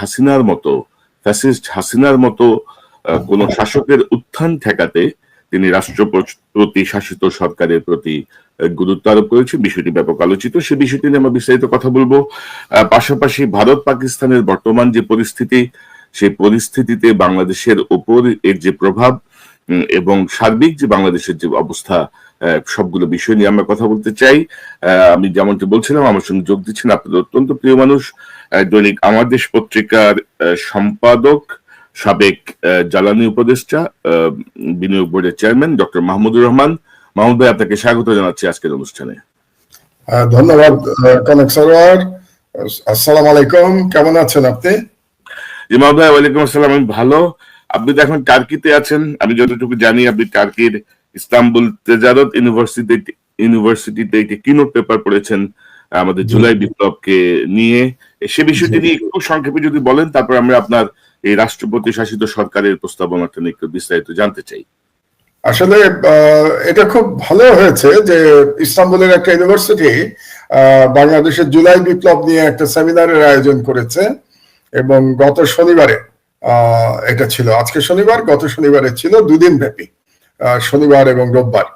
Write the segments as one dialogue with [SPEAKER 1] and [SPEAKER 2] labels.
[SPEAKER 1] হাসিনার মতো, ফ্যাসিস্ট হাসিনার মতো কোন শাসকের উত্থান ঠেকাতে তিনি রাষ্ট্রপতি শাসিত সরকারের প্রতি গুরুত্ব আরোপ করেছে বিষয়টি ব্যাপক আলোচিত। সে বিষয়টি নিয়ে আমরা বিস্তারিত কথা বলব। পাশাপাশি ভারত পাকিস্তানের বর্তমান যে পরিস্থিতি, সেই পরিস্থিতিতে বাংলাদেশের ওপর এর যে প্রভাব এবং সার্বিক যে বাংলাদেশের যে অবস্থা সবগুলো বিষয় নিয়ে আমরা কথা বলতে চাই। আমি যেমনটি বলছিলাম আমার সঙ্গে যোগ দিচ্ছেন আপনাদের অত্যন্ত প্রিয় মানুষ দৈনিক আমার দেশ পত্রিকার সম্পাদক সাবেক জ্বালানি উপদেষ্টা বিনিয়োগ বোর্ডের চেয়ারম্যান ডক্টর মাহমুদুর রহমান। মাহমুদ ভাই আপনাকে স্বাগত জানাচ্ছি আজকের অনুষ্ঠানে।
[SPEAKER 2] ধন্যবাদ কনক সরোয়ার। আসসালামু আলাইকুম কেমন আছেন আপনি?
[SPEAKER 1] জি মাহমুদ ভাই ওয়ালাইকুম আসসালাম আমি ভালো। আপনি তো এখন টার্কিতে আছেন আমি যতটুকু জানি আপনি টার্কির ইস্তাম্বুল তেজারত ইউনিভার্সিটি ইউনিভার্সিটিতে একটি কিনোট পেপার পড়েছেন আমাদের জুলাই বিপ্লবকে নিয়ে। সে বিষয়টি নিয়ে একটু সংক্ষেপে যদি বলেন তারপর আমরা আপনার এই রাষ্ট্রপতি শাসিত সরকারের প্রস্তাবনাটা নিয়ে একটু বিস্তারিত জানতে চাই।
[SPEAKER 2] আসলে আহ, এটা খুব ভালো হয়েছে যে ইস্তাম্বুলের একটা ইউনিভার্সিটি আহ, বাংলাদেশের জুলাই বিপ্লব নিয়ে একটা সেমিনারের আয়োজন করেছে এবং গত শনিবারে এটা ছিল। আজকে শনিবার, গত শনিবারে ছিল দুদিন ব্যাপী শনিবার এবং রোববার।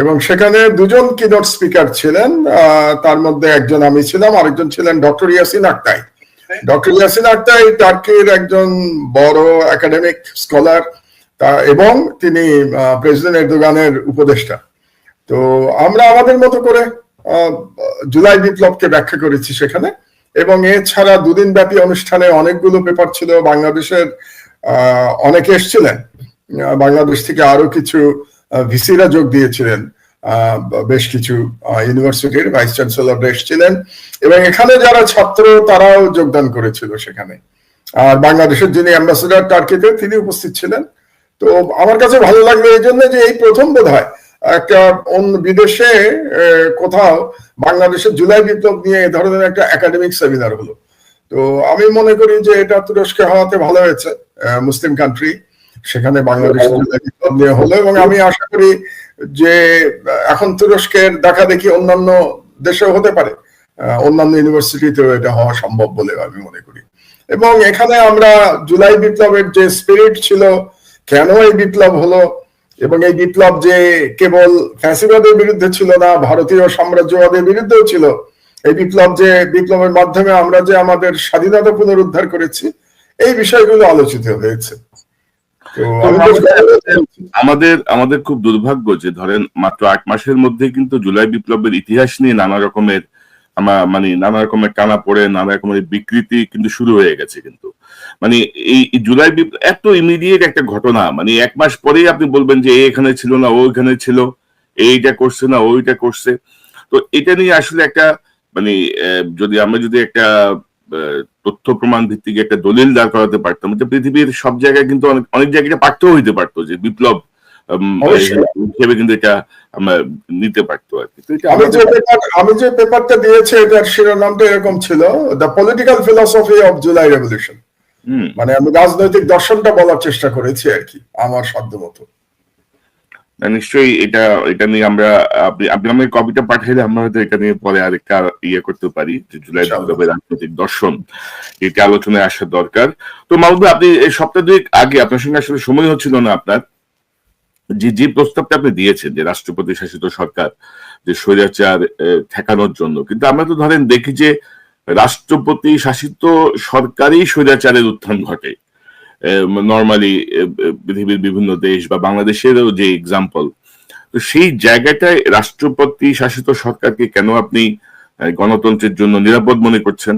[SPEAKER 2] এবং সেখানে দুজন কিনোট স্পিকার ছিলেন তার মধ্যে একজন আমি ছিলাম, আরেকজন ছিলেন doctor Yasin Aktay. Doctor Yasin Aktay টার্কির একজন বড় একাডেমিক স্কলার এবং তিনি প্রেসিডেন্ট এরদোগানের উপদেষ্টা। তো আমরা আমাদের মতো করে জুলাই বিপ্লবকে ব্যাখ্যা করেছি সেখানে। এবং এছাড়া দুদিন ব্যাপী অনুষ্ঠানে অনেকগুলো পেপার ছিল, বাংলাদেশের অনেকে এসছিলেন। বাংলাদেশ থেকে আরও কিছু ভিসিরা যোগ দিয়েছিলেন। বেশ কিছু ইউনিভার্সিটির ভাইস চ্যান্সেলর এসছিলেন। এবং এখানে যারা ছাত্র, তারাও যোগদান করেছিল সেখানে। আর বাংলাদেশের যিনি অ্যাম্বাসেডার টার্কিতে তিনি উপস্থিত ছিলেন। তো আমার কাছে ভালো লাগল এই জন্য যে এই প্রথম বোধ হয় একটা অন্য বিদেশে কোথাও বাংলাদেশে জুলাই বিপ্লব নিয়ে এই ধরনের একটা একাডেমিক সেমিনার হলো। তো আমি মনে করি যে এটা তুরস্কে হওয়াতে ভালো হয়েছে মুসলিম কান্ট্রি সেখানে বাংলাদেশের জুলাই বিপ্লব নিয়ে হলো এবং আমি আশা করি যে, এখন তুরস্কের দেখা দেখি অন্যান্য দেশেও হতে পারে অন্যান্য ইউনিভার্সিটিতেও এটা হওয়া সম্ভব বলে আমি মনে করি। এবং এখানে আমরা জুলাই বিপ্লবের যে স্পিরিট ছিল, কেন এই বিপ্লব হলো এবং এই বিপ্লব যে কেবল ফ্যাসিবাদের বিরুদ্ধে ছিল না ভারতীয় সাম্রাজ্যবাদের বিরুদ্ধেও ছিল এই বিপ্লব যে বিপ্লবের মাধ্যমে আমরা যে আমাদের স্বাধীনতা পুনরুদ্ধার করেছি এই বিষয়গুলো আলোচিত হয়েছে।
[SPEAKER 1] আমাদের আমাদের খুব দুর্ভাগ্য যে ধরেন মাত্র আট মাসের মধ্যে কিন্তু জুলাই বিপ্লবের ইতিহাস নিয়ে নানা রকমের মানে নানা রকমের টানা পড়ে নানা রকমের বিকৃতি কিন্তু শুরু হয়ে গেছে কিন্তু মানে এই জুলাই বিপ্লব এত ইমিডিয়েট একটা ঘটনা মানে এক মাস পরেই আপনি বলবেন যে এখানে ছিল না ও এখানে ছিল এইটা করছে না ওইটা করছে। তো এটা নিয়ে আসলে একটা মানে যদি আমরা যদি একটা তথ্য প্রমাণ ভিত্তিক একটা দলিল দাঁড় করাতে পারতাম তো পৃথিবীর সব জায়গায় কিন্তু অনেক অনেক জায়গায় পাঠ্য হইতে পারতো যে বিপ্লব। হিসেবে কিন্তু এটা আমরা নিতে পারতো আর কি।
[SPEAKER 2] আমি যে পেপার আমি যে পেপারটা দিয়েছি এটার শিরোনামটা এরকম ছিল the political philosophy of July revolution মানে আমি রাজনৈতিক দর্শনটা বলার চেষ্টা করেছি আর কি আমার সাধ্য মতো।
[SPEAKER 1] নিশ্চয়ই এটা এটা নিয়ে আমরা আপনি আপনি আমাকে কপিটা পাঠাইলে আমরা হয়তো এটা নিয়ে পরে আরেকটা ইয়ে করতে পারি যে জুলাই। বিপ্লবের রাজনৈতিক দর্শন এটা আলোচনায় আসা দরকার। তো মাহবুব আপনি এই সপ্তাহ দুয়েক আগে আপনার সঙ্গে আসলে সময় হচ্ছিল না আপনার যে যে প্রস্তাবটা আপনি দিয়েছেন যে রাষ্ট্রপতি শাসিত সরকার যে স্বৈরাচার ঠেকানোর জন্য কিন্তু আমরা তো ধরেন দেখি যে রাষ্ট্রপতি শাসিত সরকারই স্বৈরাচারের উত্থান ঘটে। নর্মালি পৃথিবীর বিভিন্ন দেশ বা বাংলাদেশেরও যে এক্সাম্পল তো সেই জায়গাটায় রাষ্ট্রপতি শাসিত সরকারকে কেন আপনি গণতন্ত্রের জন্য নিরাপদ মনে করছেন?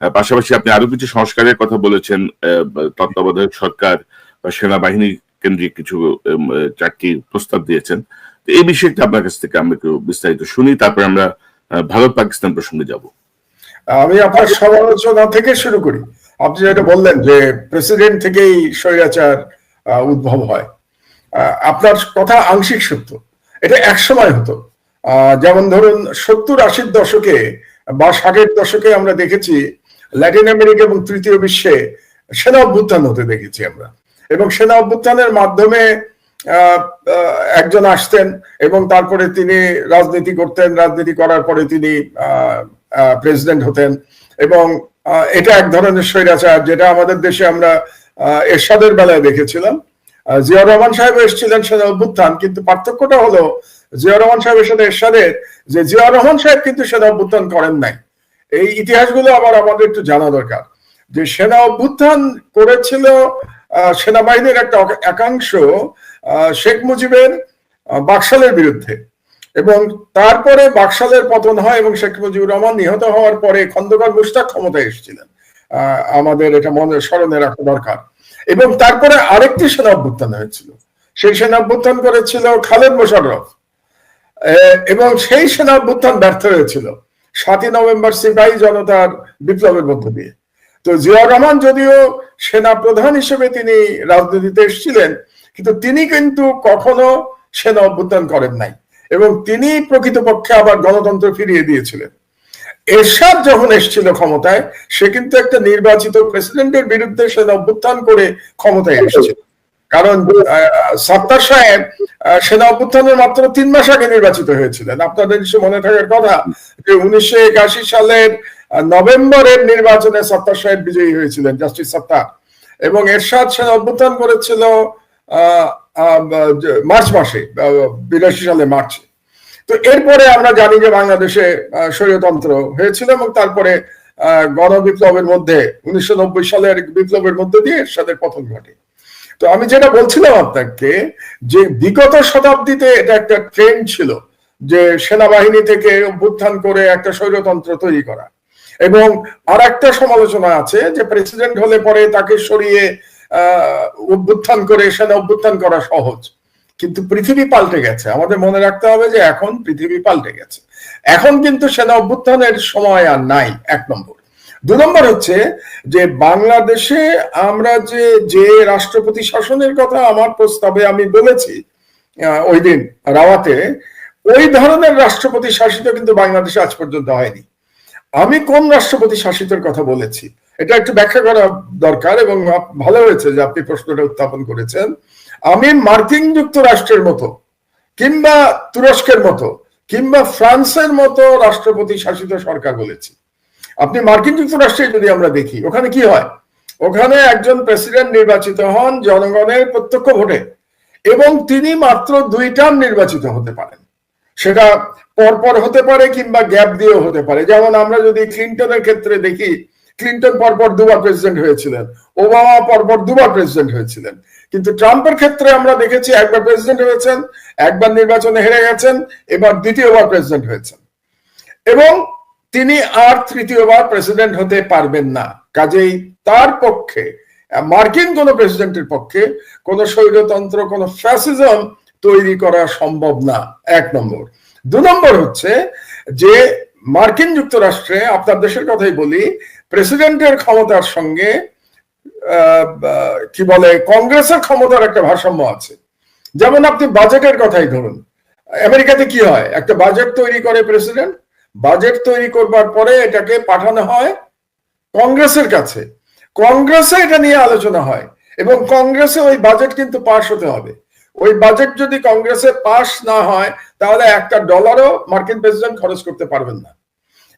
[SPEAKER 1] পাশাপাশি আপনি আরও কিছু সংস্কারের কথা বলেছেন তত্ত্বাবধায়ক সরকার বা সেনাবাহিনী কেন্দ্রিক কিছু চারটি প্রস্তাব দিয়েছেন। এই বিষয়টা আপনার কাছ থেকে আমরা একটু বিস্তারিত শুনি, তারপরে আমরা ভারত পাকিস্তান প্রসঙ্গে যাব।
[SPEAKER 2] আমি আপনার সমালোচনা থেকে শুরু করি। আপনি যেটা বললেন যে প্রেসিডেন্ট থেকেই স্বৈরাচার উদ্ভব হয়। আপনার কথা আংশিক সত্য। এটা এক সময় হতো যেমন ধরুন সত্তর আশির দশকে বা ষাটের দশকে আমরা দেখেছি, ল্যাটিন আমেরিকা এবং তৃতীয় বিশ্বে সেনা অভ্যুত্থান হতে দেখেছি আমরা। এবং সেনা অভ্যুত্থানের মাধ্যমে একজন আসতেন এবং তারপরে তিনি রাজনীতি করতেন। রাজনীতি করার পরে তিনি প্রেসিডেন্ট হতেন এবং এটা এক ধরনের স্বৈরাচার যেটা আমাদের দেশে আমরা এরশাদের বেলায় দেখেছিলাম। জিয়াউর রহমান সাহেব এসেছিলেন সেটা অভ্যুত্থান, কিন্তু পার্থক্যটা হলো জিয়াউর রহমান সাহেবের সাথে এরশাদের যে জিয়াউর রহমান সাহেব কিন্তু সেনা অভ্যুত্থান করেন নাই। এই ইতিহাসগুলো আবার আমাদের একটু জানা দরকার যে সেনা অভ্যুত্থান করেছিল সেনাবাহিনীর একটা একাংশ শেখ মুজিবের বাকশালের বিরুদ্ধে। এবং তারপরে বাকশালের পতন হয় এবং শেখ মুজিবুর রহমান নিহত হওয়ার পরে খন্দকার মুশতাক ক্ষমতায় এসেছিলেন। আমাদের এটা মনে স্মরণে রাখা দরকার। এবং তারপরে আরেকটি সেনা অভ্যুত্থান হয়েছিল। সেই সেনা অভ্যুত্থান করেছিল খালেদ মোশাররফ। আহ, এবং সেই সেনা অভ্যুত্থান ব্যর্থ হয়েছিল সাতই নভেম্বর সিপাহী জনতার বিপ্লবের মধ্য দিয়ে। তো জিয়া রহমান যদিও সেনা প্রধান হিসেবে তিনি রাজনীতিতে এসেছিলেন কিন্তু তিনি কিন্তু কখনো সেনা অভ্যুত্থান করেন নাই। এবং তিনি প্রকৃতপক্ষে আবার গণতন্ত্র ফিরিয়ে দিয়েছিলেন। এরশাদ যখন এসেছিল ক্ষমতায়, সে কিন্তু একটা নির্বাচিত প্রেসিডেন্টের বিরুদ্ধে সেনা অভ্যুত্থান করে ক্ষমতায় এসেছিল। কারণ সত্তার সাহেব সেনা অভ্যুত্থানের মাত্র তিন মাস আগে নির্বাচিত হয়েছিলেন। আপনাদের নিশ্চয় মনে থাকার কথা যে উনিশশো একাশি সালের নভেম্বরের নির্বাচনে সত্তার সাহেব বিজয়ী হয়েছিলেন, জাস্টিস সত্তার। এবং এরশাদ সেনা অভ্যুত্থান করেছিল মার্চ মাসে বিরাশি সালে মার্চে। তো এরপরে আমরা জানি যে বাংলাদেশে স্বৈরতন্ত্র হয়েছিল এবং তারপরে আহ, গণবিপ্লবের মধ্যে উনিশশো সালের বিপ্লবের মধ্যে দিয়ে এরশাদের পতন ঘটে। তো আমি যেটা বলছিলাম আপনাকে যে বিগত শতাব্দীতে এটা একটা ট্রেন্ড ছিল যে সেনাবাহিনী থেকে অভ্যুত্থান করে একটা স্বৈরতন্ত্র তৈরি করা। এবং আর একটা সমালোচনা আছে যে প্রেসিডেন্ট হলে পরে তাকে সরিয়ে অভ্যুত্থান করে সেনা অভ্যুত্থান করা সহজ। কিন্তু পৃথিবী পাল্টে গেছে। আমাদের মনে রাখতে হবে যে এখন পৃথিবী পাল্টে গেছে। এখন কিন্তু সেনা অভ্যুত্থানের সময় আর নাই, এক নম্বর। দু নম্বর হচ্ছে যে বাংলাদেশে আমরা যে যে রাষ্ট্রপতি শাসনের কথা আমার প্রস্তাবে আমি বলেছি ওই দিন রাওয়াতে, ওই ধরনের রাষ্ট্রপতি শাসিত কিন্তু বাংলাদেশে আজ পর্যন্ত হয়নি। আমি কোন রাষ্ট্রপতি শাসিতের কথা বলেছি? এটা একটু ব্যাখ্যা করা দরকার এবং ভালো হয়েছে যে আপনি প্রশ্নটা উত্থাপন করেছেন। আমি মার্কিন যুক্তরাষ্ট্রের মতো কিংবা তুরস্কের মতো কিংবা ফ্রান্সের মতো রাষ্ট্রপতি শাসিত সরকার বলেছি। আপনি মার্কিন যুক্তরাষ্ট্রে যদি আমরা দেখি, ওখানে কি হয়? ওখানে একজন প্রেসিডেন্ট নির্বাচিত হন জনগণের প্রত্যক্ষ ভোটে এবং তিনি মাত্র দুই টার্ম নির্বাচিত হতে পারেন। সেটা পরপর হতে পারে কিংবা গ্যাপ দিয়েও হতে পারে। যেমন আমরা যদি ক্লিন্টনের ক্ষেত্রে দেখি ক্লিন্টন পরপর দুবার প্রেসিডেন্ট হয়েছিলেন ওবামা পরপর দুবার প্রেসিডেন্ট হয়েছিলেন। কিন্তু ট্রাম্পের ক্ষেত্রে আমরা দেখেছি একবার প্রেসিডেন্ট হয়েছেন, একবার নির্বাচনে হেরে গেছেন, এবার দ্বিতীয়বার প্রেসিডেন্ট হয়েছেন। এবং তিনি আর তৃতীয়বার প্রেসিডেন্ট হতে পারবেন না। কাজেই তার পক্ষে, মার্কিন কোন প্রেসিডেন্টের পক্ষে কোন স্বৈরতন্ত্র, কোন ফ্যাসিজম তৈরি করা সম্ভব না। এক নম্বর। দু নম্বর হচ্ছে যে মার্কিন যুক্তরাষ্ট্রে আপনার দেশের কথাই বলি, প্রেসিডেন্টের ক্ষমতার সঙ্গে কি বলে, কংগ্রেসের ক্ষমতার একটা ভারসাম্য আছে। যেমন আপনি বাজেটের কথাই ধরুন, আমেরিকাতে কি হয়? একটা বাজেট তৈরি করে প্রেসিডেন্ট, বাজেট তৈরি করবার পরে এটাকে পাঠানো হয় কংগ্রেসের কাছে। কংগ্রেসে এটা নিয়ে আলোচনা হয় এবং কংগ্রেসে ওই বাজেট কিন্তু পাশ হতে হবে। ওই বাজেট যদি কংগ্রেসে পাশ না হয়, তাহলে একটা ডলারও মার্কিন প্রেসিডেন্ট খরচ করতে পারবেন না।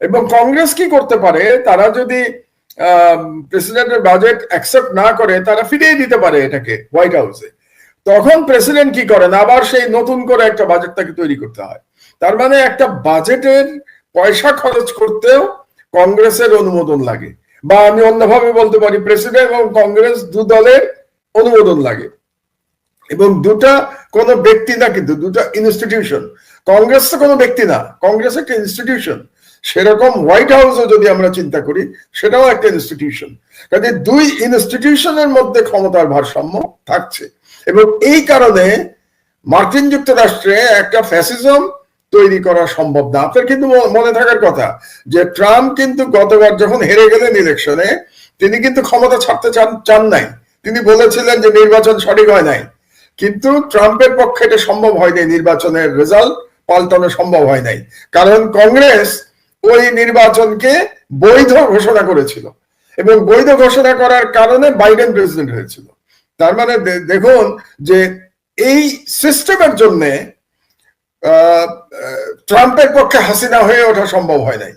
[SPEAKER 2] এবং কংগ্রেস কি করতে পারে? তারা যদি প্রেসিডেন্টের বাজেট অ্যাকসেপ্ট না করে, তারা ফিরিয়ে দিতে পারে এটাকে হোয়াইট হাউসে তখন প্রেসিডেন্ট কি করেন? আবার সেই নতুন করে একটা বাজেট তাকে তৈরি করতে হয়। তার মানে একটা বাজেটের পয়সা খরচ করতেও কংগ্রেসের অনুমোদন লাগে। বা আমি অন্যভাবে বলতে পারি প্রেসিডেন্ট এবং কংগ্রেস দু দলের অনুমোদন লাগে। এবং দুটা কোন ব্যক্তি না কিন্তু, দুটা ইনস্টিটিউশন কংগ্রেস তো কোনো ব্যক্তি না কংগ্রেস একটা ইনস্টিটিউশন সেরকম হোয়াইট হাউসও যদি আমরা চিন্তা করি, সেটাও একটা ইনস্টিটিউশন কাজে দুই ইনস্টিটিউশনের মধ্যে ক্ষমতার ভারসাম্য থাকছে। এবং এই কারণে মার্কিন যুক্তরাষ্ট্রে একটা ফ্যাসিজম তৈরি করা সম্ভব না। আপনার কিন্তু মনে থাকার কথা যে ট্রাম্প কিন্তু গতবার যখন হেরে গেলেন ইলেকশনে তিনি কিন্তু ক্ষমতা ছাড়তে চান চান নাই। তিনি বলেছিলেন যে নির্বাচন সঠিক হয় নাই। কিন্তু ট্রাম্পের পক্ষে এটা সম্ভব হয় নাই নির্বাচনের রেজাল্ট পাল্টানো সম্ভব হয় নাই। কারণ কংগ্রেস ওই নির্বাচনকে বৈধ ঘোষণা করেছিল এবং বৈধ ঘোষণা করার কারণে বাইডেন প্রেসিডেন্ট হয়েছিল। তার মানে দেখুন যে এই সিস্টেমের জন্যে ট্রাম্পের পক্ষে হাসিনা হয়ে ওঠা সম্ভব হয় নাই।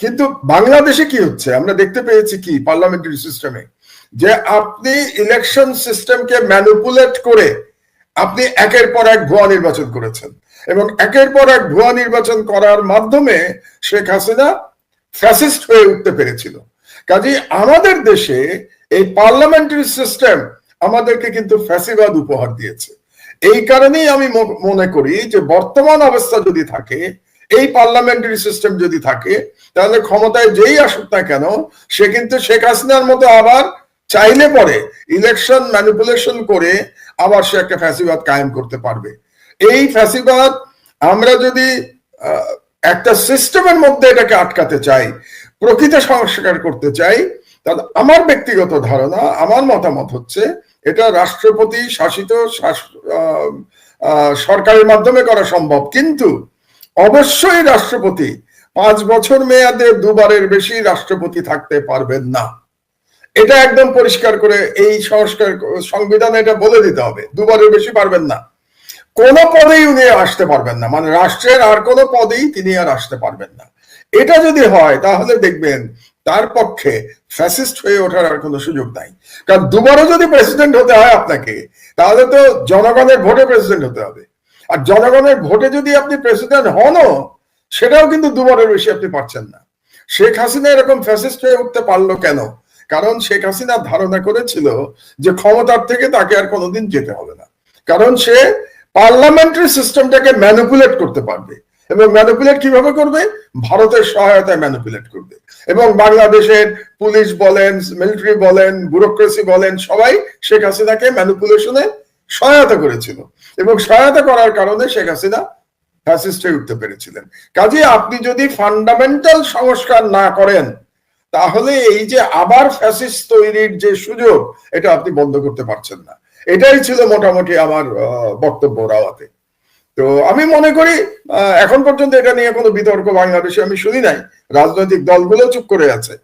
[SPEAKER 2] কিন্তু বাংলাদেশে কি হচ্ছে? আমরা দেখতে পেয়েছি কি পার্লামেন্টারি সিস্টেমে যে আপনি ইলেকশন সিস্টেমকে ম্যানুপুলেট করে আপনি একের পর এক ভুয়া নির্বাচন করেছেন। এবং একের পর এক ভুয়া নির্বাচন করার মাধ্যমে শেখ হাসিনা ফ্যাসিস্ট হয়ে উঠতে পেরেছিল। কাজে আমাদের দেশে এই পার্লামেন্টারি সিস্টেম আমাদেরকে কিন্তু ফ্যাসিবাদ উপহার দিয়েছে। এই কারণেই আমি মনে করি যে বর্তমান অবস্থা যদি থাকে, এই পার্লামেন্টারি সিস্টেম যদি থাকে, তাহলে ক্ষমতায় যেই আসুক না কেন, সে কিন্তু শেখ হাসিনার মতো আবার চাইলে পরে ইলেকশন ম্যানিপুলেশন করে আবার সে একটা ফ্যাসিবাদ কায়েম করতে পারবে। এই ফ্যাসিবাদ আমরা যদি একটা সিস্টেমের মধ্যে এটাকে আটকাতে চাই, প্রকৃত সংস্কার করতে চাই, তাহলে আমার ব্যক্তিগত ধারণা, আমার মতামত হচ্ছে এটা রাষ্ট্রপতি শাসিত সরকারের মাধ্যমে করা সম্ভব। কিন্তু অবশ্যই রাষ্ট্রপতি পাঁচ বছর মেয়াদে দুবারের বেশি রাষ্ট্রপতি থাকতে পারবেন না। এটা একদম পরিষ্কার করে এই সংস্কার, সংবিধানে এটা বলে দিতে হবে। দুবারের বেশি পারবেন না। কোন পদেই উনি আসতে পারবেন না। মানে রাষ্ট্রের আর কোনো পদেই তিনি আর আসতে পারবেন না। এটা যদি হয়, তাহলে দেখবেন তার পক্ষে ফ্যাসিস্ট হয়ে ওঠার আর কোনো সুযোগ নাই। কারণ দুবারও যদি প্রেসিডেন্ট হতে হয় আপনাকে, তাহলে তো জনগণের ভোটে প্রেসিডেন্ট হতে হবে। আর জনগণের ভোটে যদি আপনি প্রেসিডেন্ট হনও, সেটাও কিন্তু দুবারের বেশি আপনি পারছেন না। শেখ হাসিনা এরকম ফ্যাসিস্ট হয়ে উঠতে পারল কেন? কারণ শেখ হাসিনা ধারণা করেছিল যে ক্ষমতার থেকে তাকে আর কোনোদিন যেতে হবে না। কারণ সে পার্লামেন্টারি সিস্টেমটাকে ম্যানিপুলেট করতে পারবে। এবং ম্যানিপুলেট কীভাবে করবে? ভারতের সহায়তায় ম্যানিপুলেট করবে। এবং বাংলাদেশের পুলিশ বলেন, মিলিটারি বলেন, ব্যুরোক্রেসি বলেন, সবাই শেখ হাসিনাকে ম্যানিপুলেশনে সহায়তা করেছিল। এবং সহায়তা করার কারণে শেখ হাসিনা ফ্যাসিস্ট হয়ে উঠতে পেরেছিলেন। কাজে আপনি যদি ফান্ডামেন্টাল সংস্কার না করেন তাহলে এই যে আবার ফ্যাসিস্ট তৈরির যে সুযোগ, এটা আপনি বন্ধ করতে পারছেন না। এটাই ছিল মোটামুটি আমার বক্তব্য রাওয়াতে। তো আমি মনে করি এখন পর্যন্ত এটা নিয়ে কোনো বিতর্ক বাংলাদেশে আমি শুনি নাই। রাজনৈতিক দলগুলো চুপ করে আছে।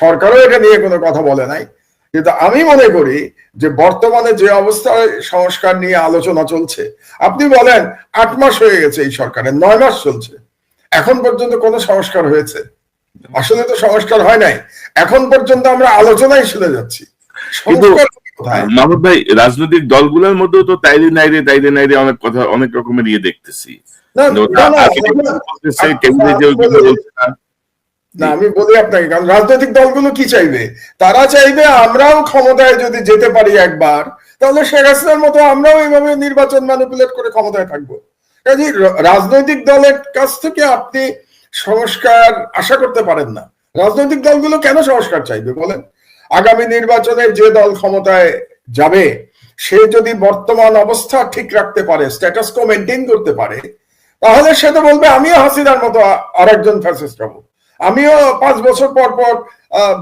[SPEAKER 2] সরকারও এটা নিয়ে কোনো কথা বলে নাই। কিন্তু আমি মনে করি যে বর্তমানে যে অবস্থায় সংস্কার নিয়ে আলোচনা চলছে, আপনি বলেন আট মাস হয়ে গেছে এই সরকারের, নয় মাস চলছে। এখন পর্যন্ত কোনো সংস্কার হয়েছে? আসলে তো সংস্কার হয় নাই। এখন পর্যন্ত আমরা আলোচনায় শুনে যাচ্ছি।
[SPEAKER 1] মাহমুদ ভাই রাজনৈতিক দলগুলোর মধ্যেও তো তাইরে নাইরে তাইরে নাইরে অনেক কথা অনেক রকমের ইয়ে দেখতেছি।
[SPEAKER 2] না, আমি বলি আপনাকে কারণ রাজনৈতিক দলগুলো কি চাইবে? তারা চাইবে আমরাও ক্ষমতায় যদি যেতে পারি একবার তাহলে শেখ হাসিনার মতো আমরাও এইভাবে নির্বাচন ম্যানিপুলেট করে ক্ষমতায় থাকব। কাজে রাজনৈতিক দলের কাছ থেকে আপনি সংস্কার আশা করতে পারেন না। রাজনৈতিক দলগুলো কেন সংস্কার চাইবে বলেন? আগামী নির্বাচনে যে দল ক্ষমতায় যাবে, সে যদি বর্তমান অবস্থা ঠিক রাখতে পারে স্ট্যাটাস কো মেনটেন করতে পারে, তাহলে সে তো বলবে, আমিও হাসিনার মতো আরেকজন ফ্যাসিস্ট হব। আমিও পাঁচ বছর পর পর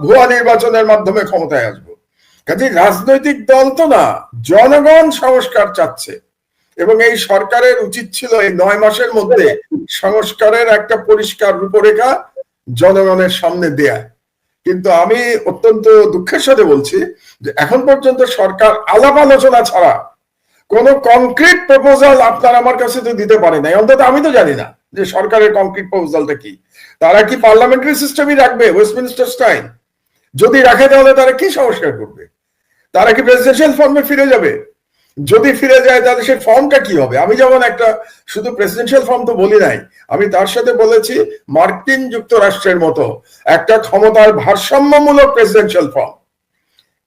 [SPEAKER 2] ভুয়া নির্বাচনের মাধ্যমে ক্ষমতায় আসব। কাজে রাজনৈতিক দল তো না, জনগণ সংস্কার চাচ্ছে। এবং এই সরকারের উচিত ছিল এই নয় মাসের মধ্যে সংস্কারের একটা পরিষ্কার রূপরেখা জনগণের সামনে দেয়া। কিন্তু আমি অত্যন্ত দুঃখের সাথে বলছি যে এখন পর্যন্ত সরকার আলাপ আলোচনা ছাড়া কোন কংক্রিট প্রপোজাল আপনার আমার কাছে তো দিতে পারে নাই। অন্তত আমি তো জানি না যে সরকারের কংক্রিট প্রপোজালটা কি। তারা কি পার্লামেন্টারি সিস্টেমই রাখবে? ওয়েস্টমিনিস্টার স্টাইল যদি রাখে তাহলে তারা কি সংস্কার করবে? তারা কি প্রেসিডেন্সিয়াল ফর্মে ফিরে যাবে? যদি ফিরে যায়, তাহলে সেই ফর্মটা কি হবে? আমি যেমন একটা শুধু প্রেসিডেন্সিয়াল ফর্ম তো বলি নাই, আমি তার সাথে বলেছি মার্কিন যুক্তরাষ্ট্রের মতো একটা ক্ষমতার ভারসাম্যমূলক প্রেসিডেন্সিয়াল ফর্ম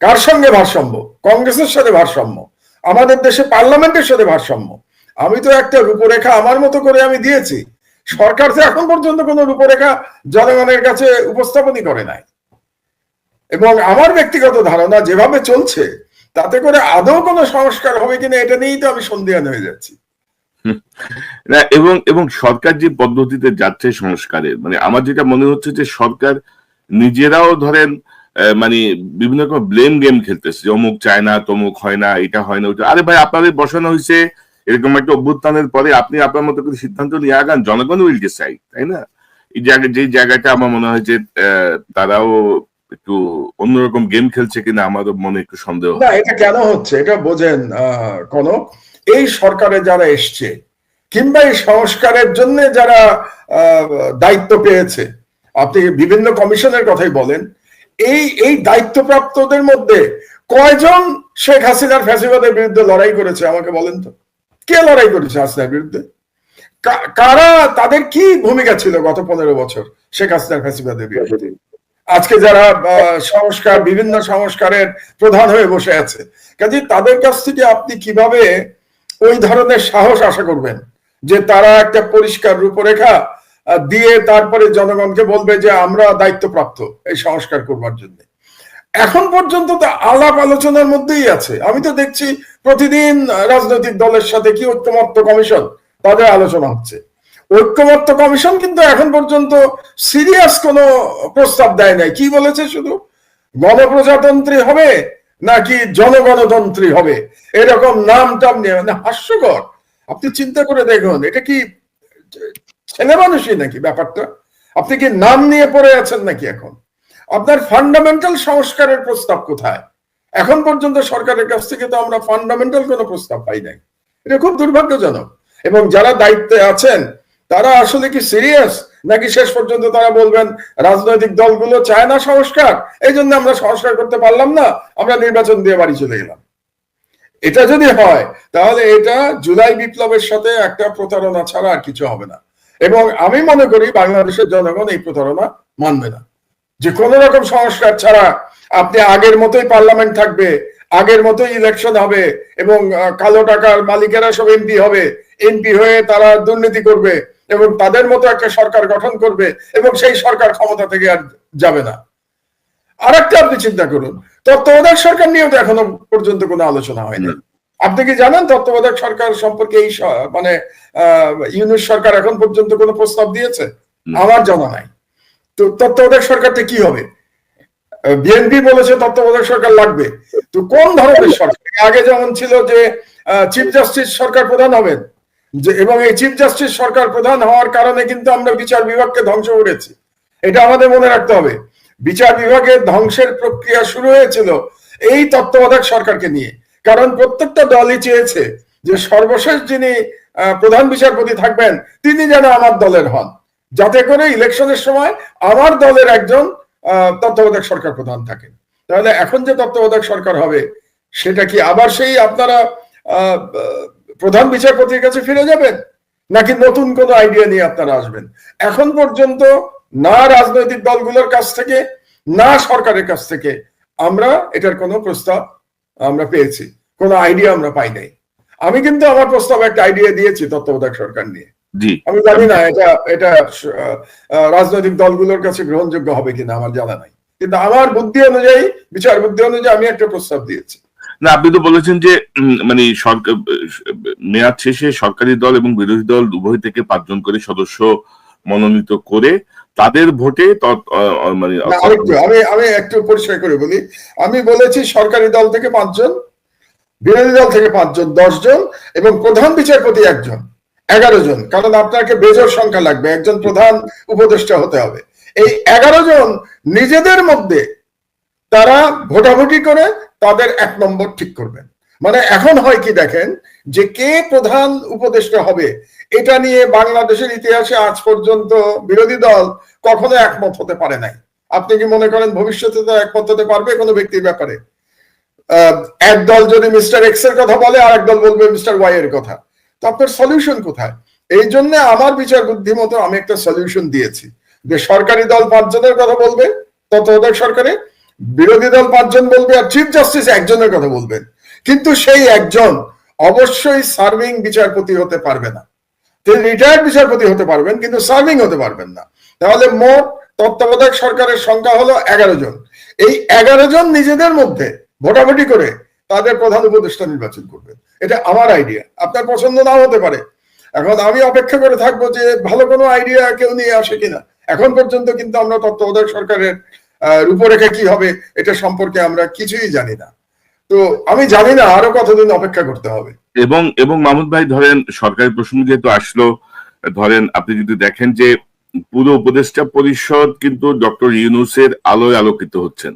[SPEAKER 2] কার সঙ্গে ভারসাম্য? কংগ্রেসের সাথে ভারসাম্য। আমাদের দেশে পার্লামেন্টের সাথে ভারসাম্য। আমি তো একটা রূপরেখা আমার মতো করে আমি দিয়েছি। সরকার তো এখন পর্যন্ত কোনো রূপরেখা জনগণের কাছে উপস্থাপনই করে নাই। এবং আমার ব্যক্তিগত ধারণা যেভাবে চলছে তাতে করে আদৌ কোনো সংস্কার হবে কিনা এটা নিয়েই তো আমি সন্দিহান হয়ে যাচ্ছি।
[SPEAKER 1] না, এবং এবং সরকার যে পদ্ধতিতে যাচ্ছে সংস্কারের মানে আমার যেটা মনে হচ্ছে যে সরকার নিজেরাও ধরেন মানে বিভিন্ন রকম ব্লেম গেম খেলতেছে অমুক চায় না তমুক হয় না এটা হয় না ওটা। আরে ভাই আপনাদের বসানো হয়েছে এরকম একটা অভ্যুত্থানের পরে আপনি আপনার মতো করে সিদ্ধান্ত নিয়ে আগান জনগণ উইল ডিসাইড তাই না? এই জায়গা যে জায়গাটা আমার মনে হয় যে তারাও একটু অন্যরকম গেম খেলছে কিনা আমারও মনে একটু সন্দেহ
[SPEAKER 2] না এটা কেন হচ্ছে? এটা বোঝেন কনক এই সরকারে যারা এসছে কিংবা এই সংস্কারের জন্য যারা দায়িত্ব পেয়েছে আপনি বিভিন্ন কমিশনের কথাই বলেন এই এই দায়িত্বপ্রাপ্তদের মধ্যে কয়জন শেখ হাসিনার ফ্যাসিবাদের বিরুদ্ধে লড়াই করেছে আমাকে বলেন তো? কে লড়াই করেছে হাসিনার বিরুদ্ধে? কারা তাদের কি ভূমিকা ছিল গত পনেরো বছর শেখ হাসিনার ফ্যাসিবাদের বিরুদ্ধে? আজকে যারা সংস্কার, বিভিন্ন সংস্কারের প্রধান হয়ে বসে আছে কাজে তাদের কাছ থেকে আপনি কীভাবে ওই ধরনের সাহস আশা করবেন? যে তারা একটা পরিষ্কার রূপরেখা দিয়ে তারপরে জনগণকে বলবে যে আমরা দায়িত্বপ্রাপ্ত এই সংস্কার করবার জন্য। এখন পর্যন্ত তো আলাপ আলোচনার মধ্যেই আছে। আমি তো দেখছি প্রতিদিন রাজনৈতিক দলের সাথে কি ঐক্যমত্য কমিশন, তাদের আলোচনা হচ্ছে। ঐক্যমত্য কমিশন কিন্তু এখন পর্যন্ত সিরিয়াস কোনো প্রস্তাব দেয় নাই। কি বলেছে শুধু? গণপ্রজাতন্ত্রী হবে নাকি জনগণতন্ত্রী হবে? এরকম নাম টাম নিয়ে মানে হাস্যকর। আপনি চিন্তা করে দেখুন, এটা কি ছেলে মানুষই নাকি ব্যাপারটা? আপনি কি নাম নিয়ে পড়ে আছেন নাকি এখন? আপনার ফান্ডামেন্টাল সংস্কারের প্রস্তাব কোথায়? এখন পর্যন্ত সরকারের কাছ থেকে তো আমরা ফান্ডামেন্টাল কোনো প্রস্তাব পাই নাই। এটা খুব দুর্ভাগ্যজনক। এবং যারা দায়িত্বে আছেন তারা আসলে কি সিরিয়াস নাকি শেষ পর্যন্ত তারা বলবেন, রাজনৈতিক দলগুলো চায় না সংস্কার? এই জন্য আমরা সংস্কার করতে পারলাম না, আমরা নির্বাচন দিয়ে বাড়ি চলে গেলাম। এটা যদি হয়, তাহলে এটা জুলাই বিপ্লবের সাথে একটা প্রতারণা ছাড়া আর কিছু হবে না। এবং আমি মনে করি বাংলাদেশের জনগণ এই প্রতারণা মানবে না। যে কোন রকম সংস্কার ছাড়া আপনি আগের মতোই পার্লামেন্ট থাকবে, আগের মতোই ইলেকশন হবে এবং কালো টাকার মালিকেরা সব এমপি হবে। এমপি হয়ে তারা দুর্নীতি করবে। এবং তাদের মতো একটা সরকার গঠন করবে এবং সেই সরকার ক্ষমতা থেকে আর যাবে না। আর একটা আপনি চিন্তা করুন তত্ত্বাবধায়ক সরকার নিয়েও তো এখনও পর্যন্ত কোনো আলোচনা হয়নি। আপনি কি জানেন তত্ত্বাবধায়ক সরকার সম্পর্কে এই মানে আহ, ইউনুস সরকার এখন পর্যন্ত কোনো প্রস্তাব দিয়েছে। আমার জানা নাই। তো তত্ত্বাবধায়ক সরকারটা কি হবে? বিএনপি বলেছে তত্ত্বাবধায়ক সরকার লাগবে। তো কোন ধরনের সরকার? আগে যেমন ছিল যে চিফ জাস্টিস সরকার প্রধান হবেন যে, এবং এই চিফ জাস্টিস সরকার প্রধান হওয়ার কারণে কিন্তু আমরা বিচার বিভাগকে ধ্বংস করেছি। এটা আমাদের মনে রাখতে হবে। বিচার বিভাগের ধ্বংসের প্রক্রিয়া শুরু হয়েছিল এই তত্ত্বাবধায়ক সরকারকে নিয়ে। কারণ প্রত্যেকটা দলই চেয়েছে যে সর্বশেষ যিনি প্রধান বিচারপতি থাকবেন, তিনি যেন আমার দলের হন। যাতে করে ইলেকশনের সময় আমার দলের একজন তত্ত্বাবধায়ক সরকার প্রধান থাকেন। তাহলে এখন যে তত্ত্বাবধায়ক সরকার হবে, সেটা কি আবার সেই আপনারা প্রধান বিচারপতির কাছে ফিরে যাবেন? নাকি নতুন কোন আইডিয়া নিয়ে আপনারা আসবেন? এখন পর্যন্ত না রাজনৈতিক দলগুলোর কাছ থেকে না সরকারের কাছ থেকে আমরা এটার কোনো প্রস্তাব আমরা পেয়েছি। কোনো আইডিয়া আমরা পাই নাই। আমি কিন্তু আমার প্রস্তাব একটা আইডিয়া দিয়েছি তত্ত্বাবধায়ক সরকার নিয়ে। আমি জানি না এটা এটা রাজনৈতিক দলগুলোর কাছে গ্রহণযোগ্য হবে কিনা আমার জানা নাই। কিন্তু আমার বুদ্ধি অনুযায়ী বিচার বুদ্ধি অনুযায়ী আমি একটা প্রস্তাব দিয়েছি।
[SPEAKER 1] না আপনি তো বলেছেন যে মানে সরকার মেয়াদ শেষে সরকারি দল এবং বিরোধী দল উভয় থেকে পাঁচজন করে সদস্য মনোনীত করে তাদের ভোটে মানে
[SPEAKER 2] আমি আমি একটু পরিষ্কার করে বলি। আমি বলেছি সরকারি দল থেকে পাঁচজন বিরোধী দল থেকে পাঁচজন দশজন এবং প্রধান বিচারপতি একজন এগারো জন। কারণ আপনাকে বেজোর সংখ্যা লাগবে একজন প্রধান উপদেষ্টা হতে হবে। এই এগারো জন নিজেদের মধ্যে তারা ভোটাভুটি করে তাদের এক নম্বর ঠিক করবেন মানে এখন হয় কি দেখেন, যে কে প্রধান উপদেষ্টা হবে, এটা নিয়ে বাংলাদেশের ইতিহাসে আজ পর্যন্ত বিরোধী দল কখনো একমত হতে পারে নাই। আপনি কি মনে করেন ভবিষ্যতে তো একমত হতে পারবে কোনো ব্যক্তির ব্যাপারে? এক দল যদি মিস্টার এক্সের কথা বলে আর এক দল বলবে মিস্টার ওয়াই এর কথা। তো আপনার সলিউশন কোথায়? এই জন্য আমার বিচার বুদ্ধি মতো আমি একটা সলিউশন দিয়েছি। যে সরকারি দল পাঁচজনের কথা বলবে, তত্ত্বাবধায়ক সরকারে বিরোধী দল পাঁচজন বলবে আর চিফ জাস্টিস একজনের কথা বলবেন। কিন্তু সেই একজন অবশ্যই সার্ভিং বিচারপতি হতে পারবে না। তিনি রিটায়ার্ড বিচারপতি হতে পারবেন, কিন্তু সার্ভিং হতে পারবেন না। তাহলে মোট তত্ত্বাবধায়ক সরকারের সংখ্যা হলো এগারো জন। এই এগারো জন নিজেদের মধ্যে ভোটাভুটি করে তাদের প্রধান উপদেষ্টা নির্বাচন করবেন। এটা আমার আইডিয়া আপনার পছন্দ নাও হতে পারে। এখন আমি অপেক্ষা করে থাকব যে ভালো কোনো আইডিয়া কেউ নিয়ে আসে কিনা। এখন পর্যন্ত কিন্তু আমরা তত্ত্বাবধায়ক সরকারের রূপরেখা কি হবে এটা সম্পর্কে আমরা কিছুই জানি না। তো আমি জানি না আরও কতদিন অপেক্ষা করতে হবে।
[SPEAKER 1] এবং এবং মাহমুদ ভাই ধরেন সরকারি প্রসঙ্গ যেহেতু আসলো, ধরেন আপনি যদি দেখেন যে পুরো উপদেষ্টা পরিষদ কিন্তু ডক্টর ইউনুসের আলোয় আলোকিত হচ্ছেন।